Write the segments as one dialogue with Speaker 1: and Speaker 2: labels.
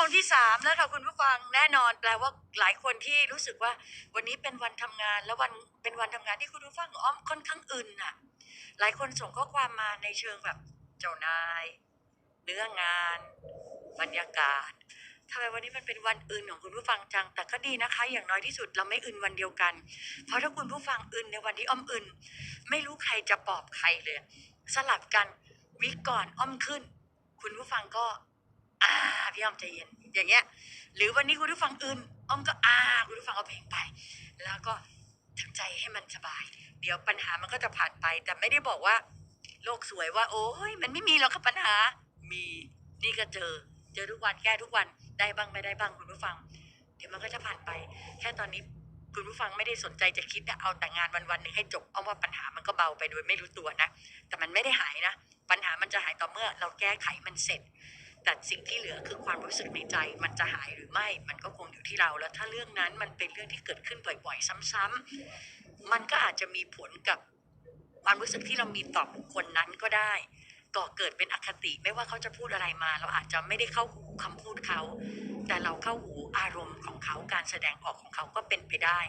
Speaker 1: โมงที่สามแล้วค่ะคุณผู้ฟังแน่นอนแปลว่าหลายคนที่รู้สึกว่าวันนี้เป็นวันทำงาน แล้ววันเป็นวันทำงานที่คุณผู้ฟังอ้อมค่อนข้างอึนน่ะ หลายคนส่งข้อความมาในเชิงแบบเจ้านาย เนื้องาน บรรยากาศทำไมวันนี้มันเป็นวันอื่นของคุณผู้ฟังจัง แต่ก็ดีนะคะ อย่างน้อยที่สุดเราไม่อื่นวันเดียวกัน เพราะถ้าคุณผู้ฟังอื่นในวันที่อ้อมอื่น ไม่รู้ใครจะปอบใครเลย สลับกันวิกก่อนอ้อมขึ้น คุณผู้ฟังก็ อ่าพี่อ้อมใจเย็น อย่างเงี้ย หรือวันนี้คุณผู้ฟังอื่นอ้อมก็อ่าคุณผู้ฟังเอาเพลงไป แล้วก็ทำใจให้มันสบาย เดี๋ยวปัญหามันก็จะผ่านไป แต่ไม่ได้บอกว่า โลกสวยว่า โอ้ยมันไม่มีหรอกครับปัญหา มีนี่ก็เจอ เจอทุกวันแก้ทุกวันได้บ้างไม่ได้บ้างคุณผู้ฟัง เดี๋ยวมันก็จะผ่านไป แค่ตอนนี้คุณผู้ฟังไม่ได้สนใจจะคิดนะเอาแต่งานวันวันหนึ่งให้จบเอาว่าปัญหามันก็เบาไปโดยไม่รู้ตัวนะ แต่มันไม่ได้หายนะ ปัญหามันจะหายต่อเมื่อ เราแก้ไขมันเสร็จ แต่สิ่งที่เหลือคือความรู้สึกในใจ มันจะหายหรือไม่ มันก็คงอยู่ที่เรา แล้วถ้าเรื่องนั้นมันเป็นเรื่องที่เกิดขึ้นบ่อยๆ ซ้ำๆมันก็อาจจะมีผลกับความรู้สึกที่เรามีต่อบุคคลนั้นก็ได้ก่อเกิดเป็นอคติไม่ว่าเขาจะพูดอะไรมา เราอาจจะไม่ได้เข้าหูคำพูดเขา แต่เราเข้าหูอารมณ์ของเขาการแสดงออกของเขาก็เป็นไปได้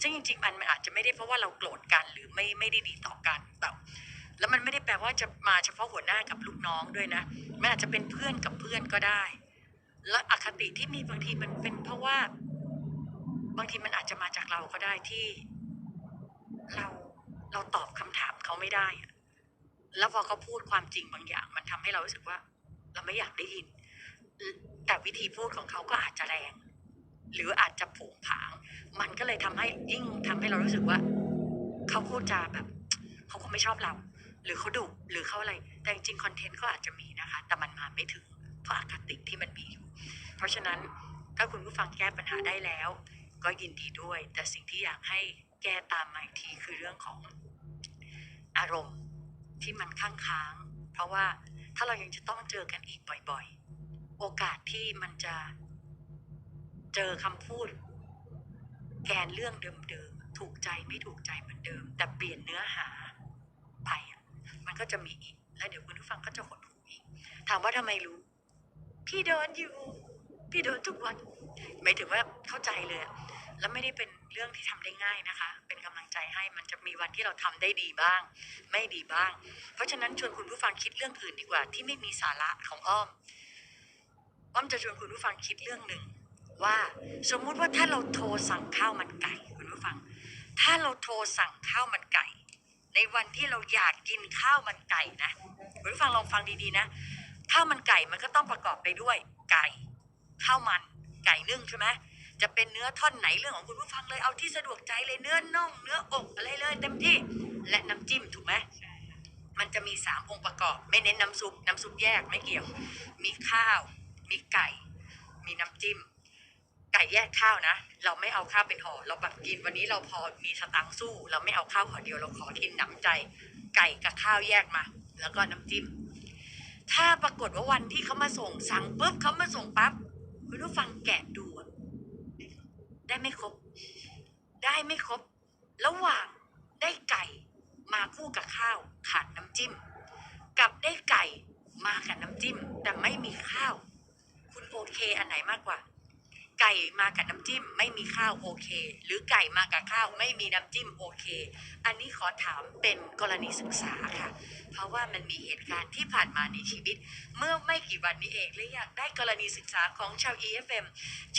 Speaker 1: ซึ่งจริงๆมันมันอาจจะไม่ได้เพราะว่าเราโกรธกันหรือไม่ไม่ได้ดีต่อกันแต่ แล้วมันไม่ได้แปลว่าจะมาเฉพาะหัวหน้ากับลูกน้องด้วยนะมันอาจจะเป็นเพื่อนกับเพื่อนก็ได้ และอคติที่มีบางทีมันเป็นเพราะว่า บางทีมันอาจจะมาจากเราก็ได้ที่ เราเราตอบคำถามเขาไม่ได้แล้วพอเขาพูดความจริงบางอย่าง มันทำให้เรารู้สึกว่า เราไม่อยากได้ยิน แต่วิธีพูดของเขาก็อาจจะแรง หรืออาจจะผงผาง มันก็เลยทำให้ยิ่งทำให้เรารู้สึกว่า เขาพูดจาแบบ เขาคงไม่ชอบเรา หรือเขาดุหรือเขาอะไร แต่จริงๆคอนเทนต์ก็อาจจะมีนะคะ แต่มันมาไม่ถึงเพราะอคติที่มันมีอยู่ เพราะฉะนั้นถ้าคุณผู้ฟังแก้ปัญหาได้แล้ว ก็ยินดีด้วย แต่สิ่งที่อยากให้แก้ตามมาอีกทีคือเรื่องของอารมณ์ที่มันค้างค้าง เพราะว่าถ้าเรายังจะต้องเจอกันอีกบ่อยๆ โอกาสที่มันจะเจอคำพูด แกนเรื่องเดิมๆ ถูกใจไม่ถูกใจเหมือนเดิม แต่เปลี่ยนเนื้อหา มันก็จะมีอีก แล้วเดี๋ยวคุณผู้ฟังก็จะหดหูอีก ถามว่าทำไมรู้ พี่โดนอยู่ พี่โดนทุกวัน หมายถึงว่าเข้าใจเลย แล้วไม่ได้เป็นเรื่องที่ทำได้ง่ายนะคะ เป็นกำลังใจให้ มันจะมีวันที่เราทำได้ดีบ้าง ไม่ดีบ้าง เพราะฉะนั้นชวนคุณผู้ฟังคิดเรื่องอื่นดีกว่า ที่ไม่มีสาระของอ้อม อ้อมจะชวนคุณผู้ฟังคิดเรื่องหนึ่งว่าสมมุติว่าถ้าเราโทรสั่งข้าวมันไก่คุณผู้ฟัง ถ้าเราโทรสั่งข้าวมันไก่ ในวันที่เราอยากกินข้าวมันไก่นะคุณผู้ฟังลองฟังดีๆนะ ข้าวมันไก่มันก็ต้องประกอบไปด้วย ไก่ข้าวมันไก่นึ่งใช่ไหมจะเป็นเนื้อท่อนไหนเรื่องของคุณผู้ฟังเลยเอาที่สะดวกใจเลยเนื้อน่องเนื้ออกอะไรเลยเต็มที่และน้ำจิ้มถูกไหมมันจะมีสามองค์ประกอบ ไม่เน้นน้ำซุปน้ำซุปแยกไม่เกี่ยว มีข้าว มีไก่ มีน้ำจิ้ม ไก่แยกข้าวนะ เราไม่เอาข้าวเป็นห่อ เราแบบกินวันนี้เราพอมีสตังค์สู้ เราไม่เอาข้าวห่อเดียวเราขอกินหนำใจ ไก่กับข้าวแยกมา แล้วก็น้ำจิ้ม ถ้าปรากฏว่าวันที่เขามาส่งสั่งปุ๊บเขามาส่งปั๊บคุณผู้ฟังแกะดูได้ไม่ครบ ได้ไม่ครบ ระหว่างได้ไก่มาคู่กับข้าวขาดน้ำจิ้ม กับได้ไก่มากับน้ำจิ้ม แต่ไม่มีข้าว คุณโอเคอันไหนมากกว่า ไก่มากับน้ำจิ้มไม่มีข้าวโอเค หรือไก่มากับข้าวไม่มีน้ำจิ้มโอเค อันนี้ขอถามเป็นกรณีศึกษาค่ะ เพราะว่ามันมีเหตุการณ์ที่ผ่านมาในชีวิต เมื่อไม่กี่วันนี้เองเลยอยากได้กรณีศึกษาของชาว EFM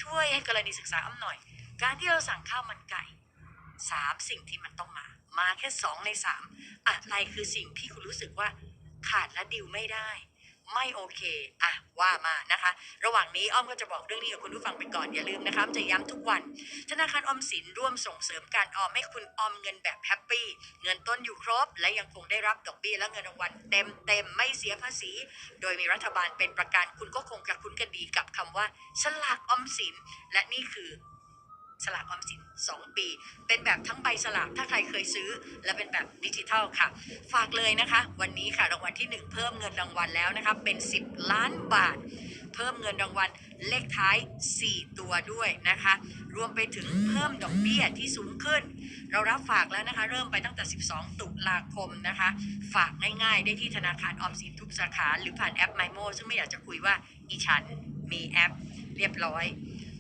Speaker 1: ช่วยให้กรณีศึกษาอ้ำหน่อย การที่เราสั่งข้าวมันไก่สามสิ่งที่มันต้องมา มาแค่สองในสามอะไรคือสิ่งที่คุณรู้สึกว่าขาดและดิวไม่ได้ ไม่โอเคอะว่ามานะคะ ระหว่างนี้อ้อมก็จะบอกเรื่องนี้กับคุณผู้ฟังไปก่อนอย่าลืมนะคะจะย้ำทุกวัน ธนาคารออมสินร่วมส่งเสริมการออมให้คุณออมเงินแบบแฮปปี้เงินต้นอยู่ครบ และยังคงได้รับดอกเบี้ยและเงินรางวัลเต็มเต็มๆไม่เสียภาษี โดยมีรัฐบาลเป็นประกันคุณก็คงจะคุ้นกันดีกับคำว่าฉลากออมสิน และนี่คือ สลากออมสิน 2 ปี เป็นแบบทั้งใบสลากถ้าใครเคยซื้อ และเป็นแบบดิจิทัลค่ะ ฝากเลยนะคะ วันนี้ค่ะรางวัลที่ 1 เพิ่มเงินรางวัลแล้วนะคะเป็น 10 ล้านบาท เพิ่มเงินรางวัลเลขท้าย 4 ตัวด้วยนะคะ รวมไปถึงเพิ่มดอกเบี้ยที่สูงขึ้น เรารับฝากแล้วนะคะ เริ่มไปตั้งแต่ 12 ตุลาคมนะคะ ฝากง่ายๆ ได้ที่ธนาคารออมสินทุกสาขา หรือผ่านแอป MyMo ซึ่งไม่อยากจะคุยว่าอีฉันมีแอปเรียบร้อย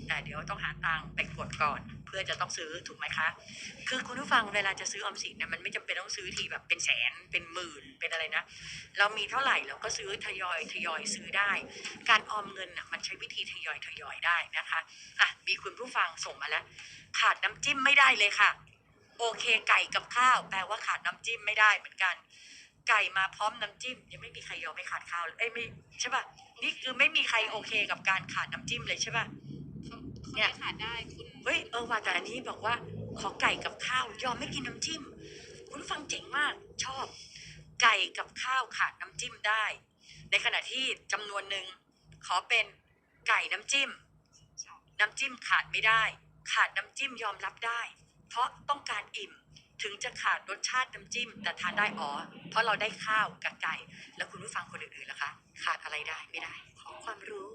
Speaker 1: แต่เดี๋ยวต้องหาตังค์ไปกดก่อน เพื่อจะต้องซื้อถูกไหมคะ คือคุณผู้ฟังเวลาจะซื้อออมสินเนี่ยมันไม่จำเป็นต้องซื้อทีแบบเป็นแสนเป็นหมื่นเป็นอะไรนะ เรามีเท่าไหร่เราก็ซื้อทยอยทยอยซื้อได้ การออมเงินน่ะมันใช้วิธีทยอยทยอยได้นะคะอะมีคุณผู้ฟังส่งมาแล้ว ขาดน้ำจิ้มไม่ได้เลยค่ะ โอเคไก่กับข้าว แปลว่าขาดน้ำจิ้มไม่ได้เหมือนกันไก่มาพร้อมน้ำจิ้มยังไม่มีใครยอมไม่ขาดข้าวเลยเอ้ยไม่ใช่ป่ะนี่คือไม่มีใครโอเคกับการขาดน้ำจิ้มเลยใช่ป่ะ
Speaker 2: เนี่
Speaker 1: ย
Speaker 2: ขาดได้คุณ
Speaker 1: เฮ้ยเออว่าแต่อันนี้บอกว่าขอไก่กับข้าวยอมไม่กินน้ำจิ้ม คุณผู้ฟังเจ๋งมากชอบ ไก่กับข้าวขาดน้ำจิ้มได้ ในขณะที่จำนวนหนึ่งขอเป็นไก่น้ำจิ้ม น้ำจิ้มขาดไม่ได้ ขาดน้ำจิ้มยอมรับได้ เพราะต้องการอิ่มถึงจะขาดรสชาติน้ำจิ้ม แต่ทานได้อ๋อ เพราะเราได้ข้าวกับไก่ แล้วคุณผู้ฟังคนอื่นๆล่ะคะ ขาดอะไรได้ไม่ได้ ขอความรู้